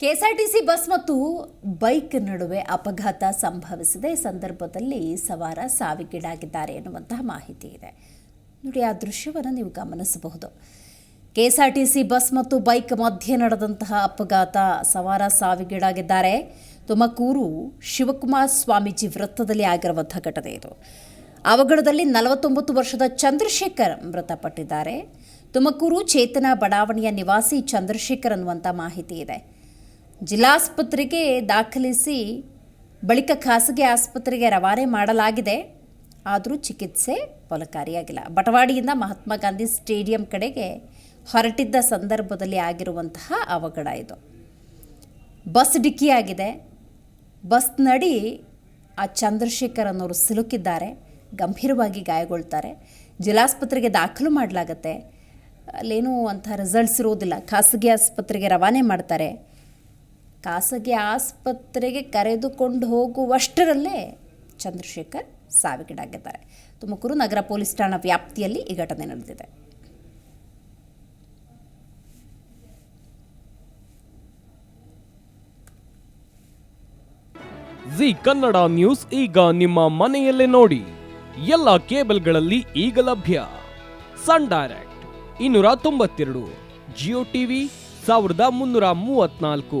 KSRTC bus ಮತ್ತು bike ನಡುವೆ ಅಪಘಾತ ಸಂಭವಿಸಿದೆ. ಸಂದರ್ಭದಲ್ಲಿ ಸವಾರ ಸಾವಿಗೀಡಾಗಿದ್ದಾರೆ ಎನ್ನುವಂತಹ ಮಾಹಿತಿ ಇದೆ. ನೋಡಿ, ಆ ದೃಶ್ಯವನ್ನು ನೀವು ಗಮನಿಸಬಹುದು. ಕೆಎಸ್ಆರ್ಟಿಸಿ ಬಸ್ ಮತ್ತು ಬೈಕ್ ಮಧ್ಯೆ ನಡೆದಂತಹ ಅಪಘಾತ ಸವಾರ ಸಾವಿಗೀಡಾಗಿದ್ದಾರೆ. ತುಮಕೂರು ಶಿವಕುಮಾರ್ ಸ್ವಾಮೀಜಿ ವೃತ್ತದಲ್ಲಿ ಆಗಿರುವಂತಹ ಘಟನೆ ಇದು. ಅವಘಡದಲ್ಲಿ ನಲವತ್ತೊಂಬತ್ತು ವರ್ಷದ ಚಂದ್ರಶೇಖರ್ ಮೃತಪಟ್ಟಿದ್ದಾರೆ. ತುಮಕೂರು ಚೇತನ ಬಡಾವಣೆಯ ನಿವಾಸಿ ಚಂದ್ರಶೇಖರ್ ಅನ್ನುವಂಥ ಮಾಹಿತಿ ಇದೆ. ಜಿಲ್ಲಾಸ್ಪತ್ರೆಗೆ ದಾಖಲಿಸಿ ಬಳಿಕ ಖಾಸಗಿ ಆಸ್ಪತ್ರೆಗೆ ರವಾನೆ ಮಾಡಲಾಗಿದೆ. ಆದರೂ ಚಿಕಿತ್ಸೆ ಫಲಕಾರಿಯಾಗಿಲ್ಲ. ಬಟವಾಡಿಯಿಂದ ಮಹಾತ್ಮ ಗಾಂಧಿ ಸ್ಟೇಡಿಯಂ ಕಡೆಗೆ ಹೊರಟಿದ್ದ ಸಂದರ್ಭದಲ್ಲಿ ಆಗಿರುವಂತಹ ಅವಘಡ ಇದು. ಬಸ್ ಡಿಕ್ಕಿಯಾಗಿದೆ. ಬಸ್ ನಡಿ ಆ ಚಂದ್ರಶೇಖರ್ ಅನ್ನೋರು ಸಿಲುಕಿದ್ದಾರೆ. ಗಂಭೀರವಾಗಿ ಗಾಯಗೊಳ್ತಾರೆ. ಜಿಲ್ಲಾಸ್ಪತ್ರೆಗೆ ದಾಖಲು ಮಾಡಲಾಗತ್ತೆ. ಅಲ್ಲೇನೂ ಅಂಥ ರಿಸಲ್ಟ್ಸ್ ಇರೋದಿಲ್ಲ ಖಾಸಗಿ ಆಸ್ಪತ್ರೆಗೆ ರವಾನೆ ಮಾಡ್ತಾರೆ. ಖಾಸಗಿ ಆಸ್ಪತ್ರೆಗೆ ಕರೆದುಕೊಂಡು ಹೋಗುವಷ್ಟರಲ್ಲೇ ಚಂದ್ರಶೇಖರ್ ಸಾವಿಗೀಡಾಗಿದ್ದಾರೆ. ತುಮಕೂರು ನಗರ ಪೊಲೀಸ್ ಠಾಣಾ ವ್ಯಾಪ್ತಿಯಲ್ಲಿ ಈ ಘಟನೆ ನಡೆದಿದೆ. ಜಿ ಕನ್ನಡ ನ್ಯೂಸ್ ಈಗ ನಿಮ್ಮ ಮನೆಯಲ್ಲೇ ನೋಡಿ. ಎಲ್ಲ ಕೇಬಲ್ಗಳಲ್ಲಿ ಈಗ ಲಭ್ಯ. ಸನ್ ಡೈರೆಕ್ಟ್ ಇನ್ನೂರ ತೊಂಬತ್ತೆರಡು, ಜಿಯೋ ಟಿವಿ ಸಾವಿರದ ಮುನ್ನೂರ ಮೂವತ್ನಾಲ್ಕು